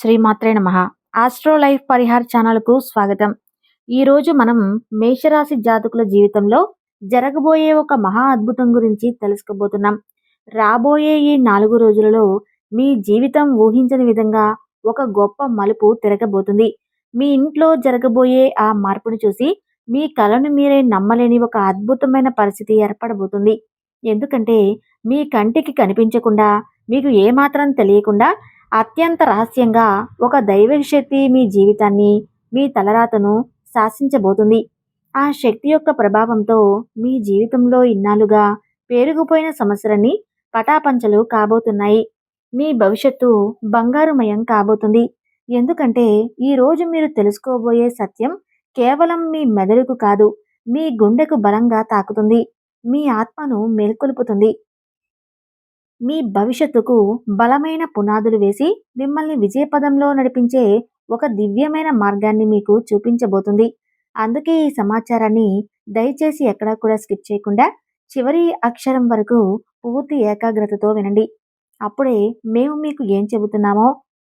శ్రీమాత్రే నమ. Astro life Parihar ఛానల్కు స్వాగతం. ఈరోజు మనం మేషరాశి జాతకుల జీవితంలో జరగబోయే ఒక మహా అద్భుతం గురించి తెలుసుకోబోతున్నాం. రాబోయే ఈ నాలుగు రోజులలో మీ జీవితం ఊహించని విధంగా ఒక గొప్ప మలుపు తిరగబోతుంది. మీ ఇంట్లో జరగబోయే ఆ మార్పును చూసి మీ కళను మీరే నమ్మలేని ఒక అద్భుతమైన పరిస్థితి ఏర్పడబోతుంది. ఎందుకంటే మీ కంటికి కనిపించకుండా మీకు ఏమాత్రం తెలియకుండా అత్యంత రహస్యంగా ఒక దైవశక్తి మీ జీవితాన్ని మీ తలరాతను శాసించబోతుంది. ఆ శక్తి యొక్క ప్రభావంతో మీ జీవితంలో ఇన్నాళ్ళుగా పేరుకుపోయిన సమస్యలన్నీ పటాపంచలు కాబోతున్నాయి. మీ భవిష్యత్తు బంగారుమయం కాబోతుంది. ఎందుకంటే ఈరోజు మీరు తెలుసుకోబోయే సత్యం కేవలం మీ మెదడుకు కాదు మీ గుండెకు బలంగా తాకుతుంది. మీ ఆత్మను మేల్కొల్పుతుంది. మీ భవిష్యత్తుకు బలమైన పునాదులు వేసి మిమ్మల్ని విజయపదంలో నడిపించే ఒక దివ్యమైన మార్గాన్ని మీకు చూపించబోతుంది. అందుకే ఈ సమాచారాన్ని దయచేసి ఎక్కడా కూడా స్కిప్ చేయకుండా చివరి అక్షరం వరకు పూర్తి ఏకాగ్రతతో వినండి. అప్పుడే మేము మీకు ఏం చెబుతున్నామో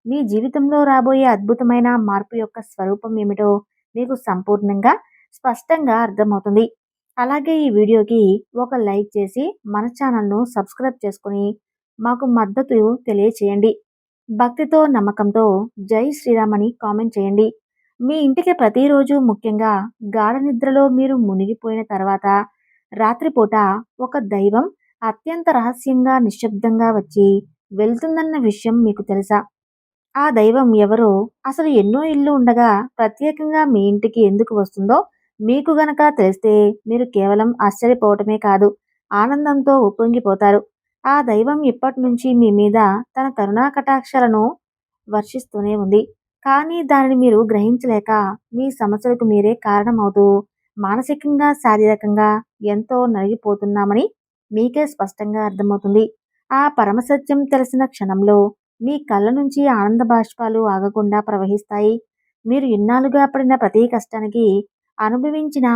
మీ జీవితంలో రాబోయే అద్భుతమైన మార్పు యొక్క స్వరూపం ఏమిటో మీకు సంపూర్ణంగా స్పష్టంగా అర్థమవుతుంది. అలాగే ఈ వీడియోకి ఒక లైక్ చేసి మన ఛానల్ను సబ్స్క్రైబ్ చేసుకుని మాకు మద్దతు తెలియచేయండి. భక్తితో నమ్మకంతో జై శ్రీరామ్ అని కామెంట్ చేయండి. మీ ఇంటికి ప్రతిరోజు ముఖ్యంగా గాఢ నిద్రలో మీరు మునిగిపోయిన తర్వాత రాత్రిపూట ఒక దైవం అత్యంత రహస్యంగా నిశ్శబ్దంగా వచ్చి వెళ్తుందన్న విషయం మీకు తెలుసా? ఆ దైవం ఎవరో అసలు ఎన్నో ఇల్లు ఉండగా ప్రత్యేకంగా మీ ఇంటికి ఎందుకు వస్తుందో మీకు గనక తెలిస్తే మీరు కేవలం ఆశ్చర్యపోవటమే కాదు ఆనందంతో ఉప్పొంగిపోతారు. ఆ దైవం ఇప్పటి నుంచి మీ మీద తన కరుణా కటాక్షలను వర్షిస్తూనే ఉంది. కానీ దానిని మీరు గ్రహించలేక మీ సమస్యలకు మీరే కారణమవుతూ మానసికంగా శారీరకంగా ఎంతో నలిగిపోతున్నామని మీకే స్పష్టంగా అర్థమవుతుంది. ఆ పరమసత్యం తెలిసిన క్షణంలో మీ కళ్ళ నుంచి ఆనంద బాష్పాలు ఆగకుండా ప్రవహిస్తాయి. మీరు ఇన్నాళ్ళుగా పడిన ప్రతి కష్టానికి అనుభవించిన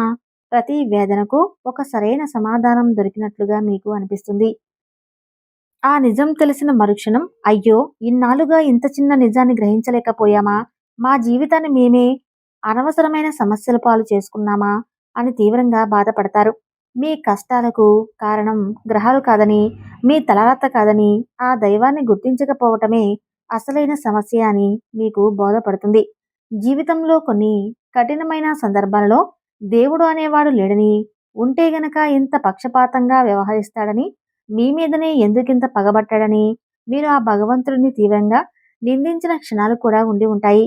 ప్రతి వేదనకు ఒక సరైన సమాధానం దొరికినట్లుగా మీకు అనిపిస్తుంది. ఆ నిజం తెలిసిన మరుక్షణం అయ్యో ఇన్నాళ్ళుగా ఇంత చిన్న నిజాన్ని గ్రహించలేకపోయామా? మా జీవితాన్ని మేమే అనవసరమైన సమస్యల పాలు చేసుకున్నామా? అని తీవ్రంగా బాధపడతారు. మీ కష్టాలకు కారణం గ్రహాలు కాదని మీ తలరాత కాదని ఆ దైవాన్ని గుర్తించకపోవటమే అసలైన సమస్య అని మీకు బోధపడుతుంది. జీవితంలో కొన్ని కఠినమైన సందర్భాలలో దేవుడు అనేవాడు లేడని ఉంటే గనక ఇంత పక్షపాతంగా వ్యవహరిస్తాడని మీ మీదనే ఎందుకింత పగబట్టాడని మీరు ఆ భగవంతుడిని తీవ్రంగా నిందించిన క్షణాలు కూడా ఉండి ఉంటాయి.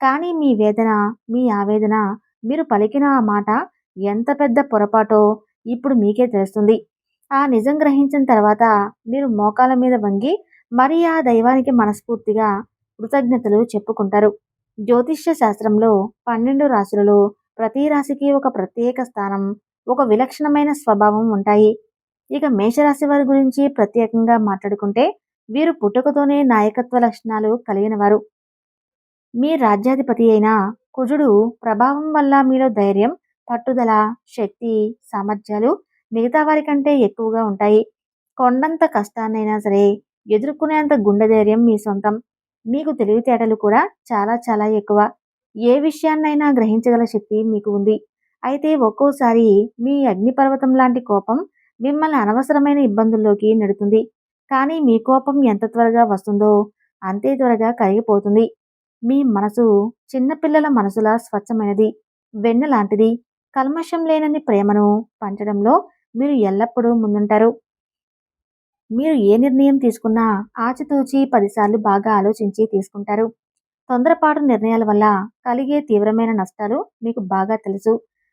కానీ మీ వేదన మీ ఆవేదన మీరు పలికిన ఆ మాట ఎంత పెద్ద పొరపాటో ఇప్పుడు మీకే తెలుస్తుంది. ఆ నిజం గ్రహించిన తర్వాత మీరు మోకాల మీద వంగి మరి ఆ దైవానికి మనస్ఫూర్తిగా కృతజ్ఞతలు చెప్పుకుంటారు. జ్యోతిష్య శాస్త్రంలో పన్నెండు రాశులలో ప్రతి రాశికి ఒక ప్రత్యేక స్థానం ఒక విలక్షణమైన స్వభావం ఉంటాయి. ఇక మేషరాశి వారి గురించి ప్రత్యేకంగా మాట్లాడుకుంటే వీరు పుట్టుకతోనే నాయకత్వ లక్షణాలు కలిగిన వారు మీ రాజ్యాధిపతి అయిన కుజుడు ప్రభావం వల్ల మీలో ధైర్యం పట్టుదల శక్తి సామర్థ్యాలు మిగతా వారి కంటే ఎక్కువగా ఉంటాయి. కొండంత కష్టాన్నైనా సరే ఎదుర్కొనేంత గుండె ధైర్యం మీ సొంతం. మీకు తెలివితేటలు కూడా చాలా చాలా ఎక్కువ. ఏ విషయాన్నైనా గ్రహించగల శక్తి మీకు ఉంది. అయితే ఒక్కోసారి మీ అగ్నిపర్వతం లాంటి కోపం మిమ్మల్ని అనవసరమైన ఇబ్బందుల్లోకి నెడుతుంది. కానీ మీ కోపం ఎంత త్వరగా వస్తుందో అంతే త్వరగా కరిగిపోతుంది. మీ మనసు చిన్నపిల్లల మనసులా స్వచ్ఛమైనది వెన్న లాంటిది. కల్మషం లేనని ప్రేమను పంచడంలో మీరు ఎల్లప్పుడూ ముందుంటారు. మీరు ఏ నిర్ణయం తీసుకున్నా ఆచితూచి పదిసార్లు బాగా ఆలోచించి తీసుకుంటారు. తొందరపాటు నిర్ణయాల వల్ల కలిగే తీవ్రమైన నష్టాలు మీకు బాగా తెలుసు.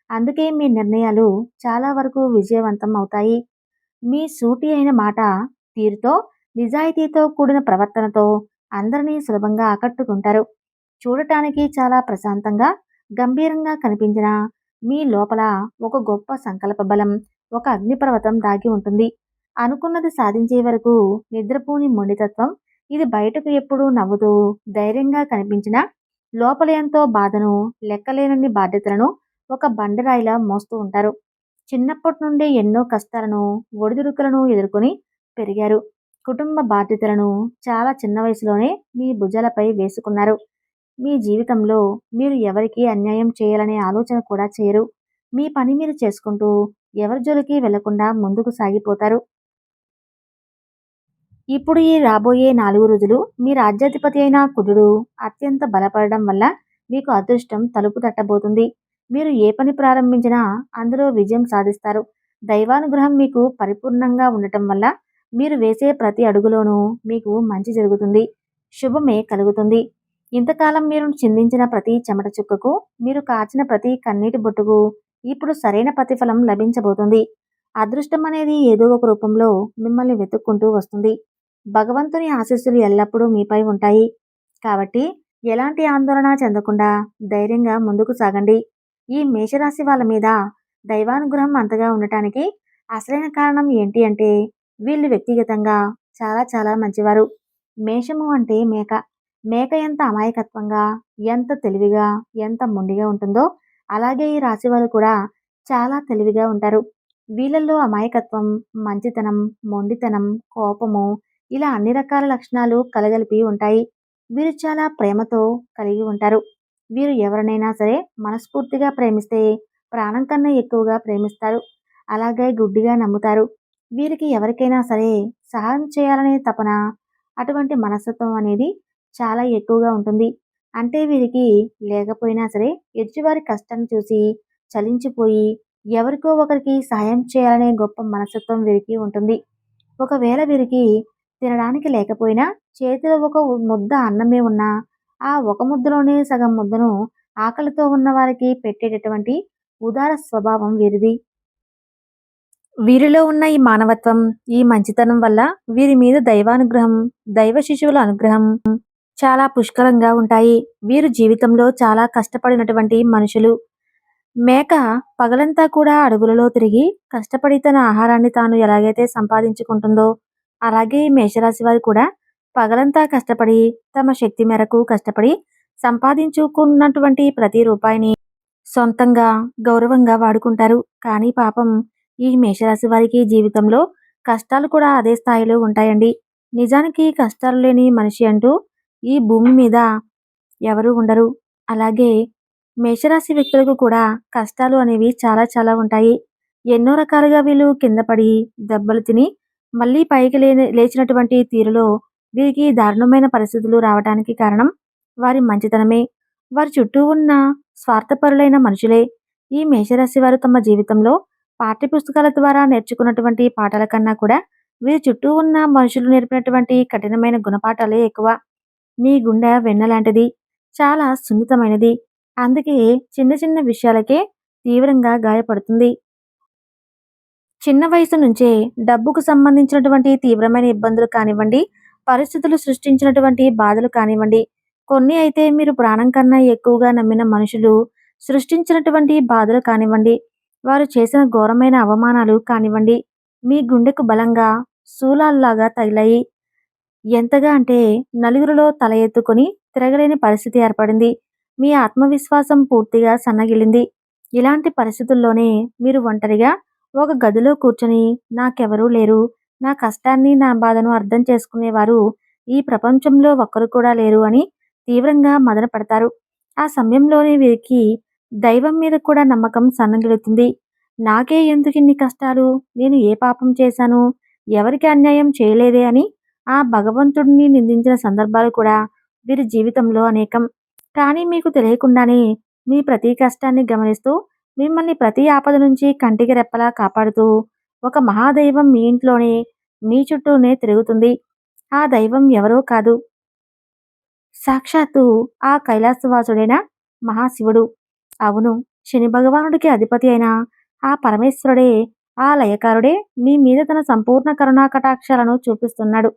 అందుకే మీ నిర్ణయాలు చాలా వరకు విజయవంతం అవుతాయి. మీ సూటి అయిన మాట తీరుతో నిజాయితీతో కూడిన ప్రవర్తనతో అందరినీ సులభంగా ఆకట్టుకుంటారు. చూడటానికి చాలా ప్రశాంతంగా గంభీరంగా కనిపించిన మీ లోపల ఒక గొప్ప సంకల్ప బలం ఒక అగ్నిపర్వతం దాగి ఉంటుంది. అనుకున్నది సాధించే వరకు నిద్రపోని మొండితత్వం. ఇది బయటకు ఎప్పుడూ నవ్వుతూ ధైర్యంగా కనిపించిన లోపల ఎంతో బాధను లెక్కలేనన్ని బాధ్యతలను ఒక బండరాయిలా మోస్తూ ఉంటారు. చిన్నప్పటి నుండి ఎన్నో కష్టాలను ఒడిదుడుకులను ఎదుర్కొని పెరిగారు. కుటుంబ బాధ్యతలను చాలా చిన్న వయసులోనే మీ భుజాలపై వేసుకున్నారు. మీ జీవితంలో మీరు ఎవరికి అన్యాయం చేయాలనే ఆలోచన కూడా చేయరు. మీ పని మీరు చేసుకుంటూ ఎవరి జోలికి వెళ్ళకుండా ముందుకు సాగిపోతారు. ఇప్పుడు ఈ రాబోయే నాలుగు రోజులు మీ రాజ్యాధిపతి అయిన కుజుడు అత్యంత బలపడడం వల్ల మీకు అదృష్టం తలుపు తట్టబోతుంది. మీరు ఏ పని ప్రారంభించినా అందులో విజయం సాధిస్తారు. దైవానుగ్రహం మీకు పరిపూర్ణంగా ఉండటం వల్ల మీరు వేసే ప్రతి అడుగులోనూ మీకు మంచి జరుగుతుంది. శుభమే కలుగుతుంది. ఇంతకాలం మీరు చిందించిన ప్రతి చెమట చుక్కకు మీరు కాచిన ప్రతి కన్నీటి బొట్టుకు ఇప్పుడు సరైన ప్రతిఫలం లభించబోతుంది. అదృష్టం అనేది ఏదో ఒక రూపంలో మిమ్మల్ని వెతుక్కుంటూ వస్తుంది. భగవంతుని ఆశీస్సులు ఎల్లప్పుడూ మీపై ఉంటాయి. కాబట్టి ఎలాంటి ఆందోళన చెందకుండా ధైర్యంగా ముందుకు సాగండి. ఈ మేషరాశి వాళ్ళ మీద దైవానుగ్రహం అంతగా ఉండటానికి అసలైన కారణం ఏంటి అంటే వీళ్ళు వ్యక్తిగతంగా చాలా చాలా మంచివారు. మేషము అంటే మేక. మేక ఎంత అమాయకత్వంగా ఎంత తెలివిగా ఎంత మొండిగా ఉంటుందో అలాగే ఈ రాశి వాళ్ళు కూడా చాలా తెలివిగా ఉంటారు. వీళ్ళల్లో అమాయకత్వం మంచితనం మొండితనం కోపము ఇలా అన్ని రకాల లక్షణాలు కలగలిపి ఉంటాయి. వీరు చాలా ప్రేమతో కలిగి ఉంటారు. వీరు ఎవరినైనా సరే మనస్ఫూర్తిగా ప్రేమిస్తే ప్రాణం కన్నా ఎక్కువగా ప్రేమిస్తారు. అలాగే గుడ్డిగా నమ్ముతారు. వీరికి ఎవరికైనా సరే సహాయం చేయాలనే తపన అటువంటి మనస్తత్వం అనేది చాలా ఎక్కువగా ఉంటుంది. అంటే వీరికి లేకపోయినా సరే ఎదుటివారి కష్టాన్ని చూసి చలించిపోయి ఎవరికో ఒకరికి సహాయం చేయాలనే గొప్ప మనస్తత్వం వీరికి ఉంటుంది. ఒకవేళ వీరికి తినడానికి లేకపోయినా చేతిలో ఒక ముద్ద అన్నమే ఉన్నా ఆ ఒక ముద్దలోనే సగం ముద్దను ఆకలితో ఉన్న వారికి పెట్టేటటువంటి ఉదార స్వభావం వీరిది. వీరిలో ఉన్న ఈ మానవత్వం ఈ మంచితనం వల్ల వీరి మీద దైవానుగ్రహం దైవ శిశువుల అనుగ్రహం చాలా పుష్కలంగా ఉంటాయి. వీరు జీవితంలో చాలా కష్టపడినటువంటి మనుషులు. మేక పగలంతా కూడా అడవులలో తిరిగి కష్టపడి తన ఆహారాన్ని తాను ఎలాగైతే సంపాదించుకుంటుందో అలాగే మేషరాశి వారు కూడా పగలంతా కష్టపడి తమ శక్తి మేరకు కష్టపడి సంపాదించుకున్నటువంటి ప్రతి రూపాయిని సొంతంగా గౌరవంగా వాడుకుంటారు. కానీ పాపం ఈ మేషరాశి వారికి జీవితంలో కష్టాలు కూడా అదే స్థాయిలో ఉంటాయండి. నిజానికి కష్టాలు లేని మనిషి అంటూ ఈ భూమి మీద ఎవరు ఉండరు. అలాగే మేషరాశి వ్యక్తులకు కూడా కష్టాలు అనేవి చాలా చాలా ఉంటాయి. ఎన్నో రకాలుగా వీళ్ళు కింద పడి దెబ్బలు తిని మళ్ళీ పైకి లే లేచినటువంటి తీరులో వీరికి దారుణమైన పరిస్థితులు రావడానికి కారణం వారి మంచితనమే. వారి చుట్టూ ఉన్న స్వార్థపరులైన మనుషులే. ఈ మేషరాశి వారు తమ జీవితంలో పాఠ్య పుస్తకాల ద్వారా నేర్చుకున్నటువంటి పాఠాల కన్నా కూడా వీరి చుట్టూ ఉన్న మనుషులు నేర్పినటువంటి కఠినమైన గుణపాఠాలే ఎక్కువ. మీ గుండె వెన్నలాంటిది చాలా సున్నితమైనది. అందుకే చిన్న చిన్న విషయాలకే తీవ్రంగా గాయపడుతుంది. చిన్న వయసు నుంచే డబ్బుకు సంబంధించినటువంటి తీవ్రమైన ఇబ్బందులు కానివ్వండి పరిస్థితులు సృష్టించినటువంటి బాధలు కానివ్వండి కొన్ని అయితే మీరు ప్రాణం కన్నా ఎక్కువగా నమ్మిన మనుషులు సృష్టించినటువంటి బాధలు కానివ్వండి వారు చేసిన ఘోరమైన అవమానాలు కానివ్వండి మీ గుండెకు బలంగా శూలాల్లాగా తగిలాయి. ఎంతగా అంటే నలుగురిలో తల ఎత్తుకొని తిరగలేని పరిస్థితి ఏర్పడింది. మీ ఆత్మవిశ్వాసం పూర్తిగా సన్నగిలింది. ఇలాంటి పరిస్థితుల్లోనే మీరు ఒంటరిగా ఒక గదిలో కూర్చొని నాకెవరూ లేరు. నా కష్టాన్ని నా బాధను అర్థం చేసుకునేవారు ఈ ప్రపంచంలో ఒక్కరు కూడా లేరు అని తీవ్రంగా మదన పడతారు ఆ సమయంలోనే వీరికి దైవం మీద కూడా నమ్మకం సన్నగిలుతుంది నాకే ఎందుకు ఇన్ని కష్టాలు? నేను ఏ పాపం చేశాను? ఎవరికి అన్యాయం చేయలేదే అని ఆ భగవంతుడిని నిందించిన సందర్భాలు కూడా వీరి జీవితంలో అనేకం. కానీ మీకు తెలియకుండానే మీ ప్రతి కష్టాన్ని గమనిస్తూ మిమ్మల్ని ప్రతి ఆపద నుంచి కంటికి రెప్పలా కాపాడుతూ ఒక మహాదైవం మీ ఇంట్లోనే మీ చుట్టూనే తిరుగుతుంది. ఆ దైవం ఎవరో కాదు. సాక్షాత్తు ఆ కైలాసవాసుడైన మహాశివుడు. అవును శని భగవానుడికి అధిపతి అయిన ఆ పరమేశ్వరుడే ఆ లయకారుడే మీ మీద తన సంపూర్ణ కరుణా కటాక్షాలను చూపిస్తున్నాడు.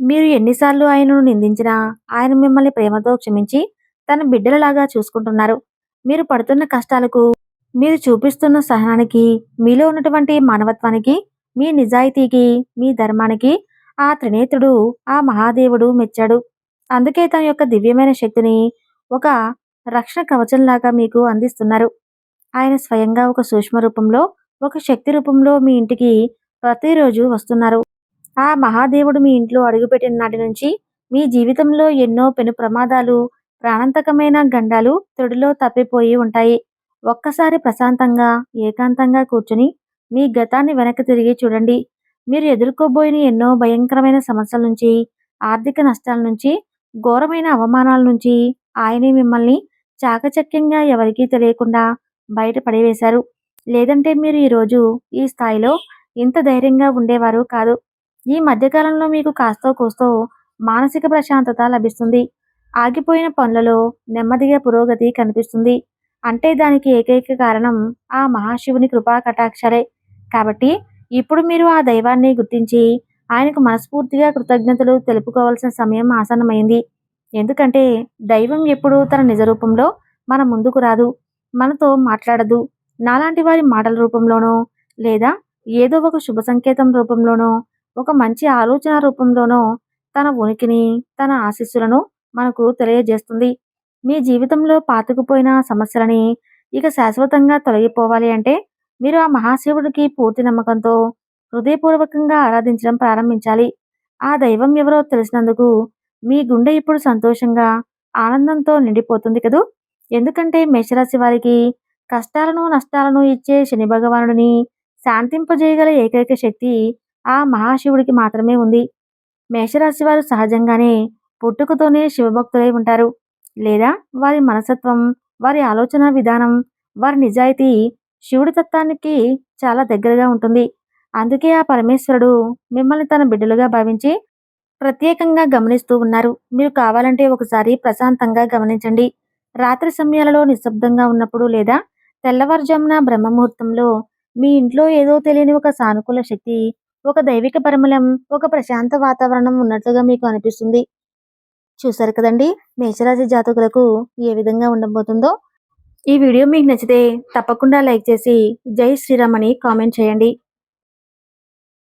మీరు ఎన్నిసార్లు ఆయనను నిందించినా ఆయన మిమ్మల్ని ప్రేమతో క్షమించి తన బిడ్డలలాగా చూసుకుంటున్నారు. మీరు పడుతున్న కష్టాలకు మీరు చూపిస్తున్న సహనానికి మీలో ఉన్నటువంటి మానవత్వానికి మీ నిజాయితీకి మీ ధర్మానికి ఆ త్రినేత్రుడు ఆ మహాదేవుడు మెచ్చాడు. అందుకే తన యొక్క దివ్యమైన శక్తిని ఒక రక్షణ కవచంలాగా మీకు అందిస్తున్నారు. ఆయన స్వయంగా ఒక సూక్ష్మ రూపంలో ఒక శక్తి రూపంలో మీ ఇంటికి ప్రతిరోజు వస్తున్నారు. ఆ మహాదేవుడు మీ ఇంట్లో అడుగుపెట్టిన నాటి నుంచి మీ జీవితంలో ఎన్నో పెను ప్రమాదాలు ప్రాణాంతకమైన గండాలు తొడిలో తప్పిపోయి ఉంటాయి. ఒక్కసారి ప్రశాంతంగా ఏకాంతంగా కూర్చుని మీ గతాన్ని వెనక్కి తిరిగి చూడండి. మీరు ఎదుర్కోబోయిన ఎన్నో భయంకరమైన సమస్యల నుంచి ఆర్థిక నష్టాల నుంచి ఘోరమైన అవమానాల నుంచి ఆయనే మిమ్మల్ని చాకచక్యంగా ఎవరికీ తెలియకుండా బయటపడేవేశారు లేదంటే మీరు ఈరోజు ఈ స్థాయిలో ఇంత ధైర్యంగా ఉండేవారు కాదు. ఈ మధ్యకాలంలో మీకు కాస్తో కూస్తో మానసిక ప్రశాంతత లభిస్తుంది. ఆగిపోయిన పనులలో నెమ్మదిగా పురోగతి కనిపిస్తుంది. అంటే దానికి ఏకైక కారణం ఆ మహాశివుని కృపా కటాక్షలే. కాబట్టి ఇప్పుడు మీరు ఆ దైవాన్ని గుర్తించి ఆయనకు మనస్ఫూర్తిగా కృతజ్ఞతలు తెలుపుకోవాల్సిన సమయం ఆసన్నమైంది. ఎందుకంటే దైవం ఎప్పుడూ తన నిజ రూపంలో మన ముందుకు రాదు మనతో మాట్లాడదు. నాలాంటి వారి మాటల రూపంలోనో లేదా ఏదో ఒక శుభ సంకేతం రూపంలోనో ఒక మంచి ఆలోచన రూపంలోనో తన ఉనికిని తన ఆశీస్సులను మనకు తెలియజేస్తుంది. మీ జీవితంలో పాతుకుపోయిన సమస్యలని ఇక శాశ్వతంగా తొలగిపోవాలి అంటే మీరు ఆ మహాశివుడికి పూర్తి నమ్మకంతో హృదయపూర్వకంగా ఆరాధించడం ప్రారంభించాలి. ఆ దైవం ఎవరో తెలిసినందుకు మీ గుండె ఇప్పుడు సంతోషంగా ఆనందంతో నిండిపోతుంది కదూ? ఎందుకంటే మేషరాశి వారికి కష్టాలను నష్టాలను ఇచ్చే శని భగవానుడిని శాంతింపజేయగల ఏకైక శక్తి ఆ మహాశివుడికి మాత్రమే ఉంది. మేషరాశి వారు సహజంగానే పుట్టుకతోనే శివభక్తులై ఉంటారు. లేదా వారి మనసత్వం వారి ఆలోచన విధానం వారి నిజాయితీ శివుడి తత్వానికి చాలా దగ్గరగా ఉంటుంది. అందుకే ఆ పరమేశ్వరుడు మిమ్మల్ని తన బిడ్డలుగా భావించి ప్రత్యేకంగా గమనిస్తూ ఉన్నారు. మీరు కావాలంటే ఒకసారి ప్రశాంతంగా గమనించండి. రాత్రి సమయాలలో నిశ్శబ్దంగా ఉన్నప్పుడు లేదా తెల్లవారుజామున బ్రహ్మముహూర్తంలో మీ ఇంట్లో ఏదో తెలియని ఒక సానుకూల శక్తి ఒక దైవిక పరిమళం ఒక ప్రశాంత వాతావరణం ఉన్నట్లుగా మీకు అనిపిస్తుంది. చూసారు కదండి? మేషరాశి జాతకులకు ఏ విధంగా ఉండబోతుందో? ఈ వీడియో మీకు నచ్చితే తప్పకుండా లైక్ చేసి జై శ్రీరామ్ అని కామెంట్ చేయండి.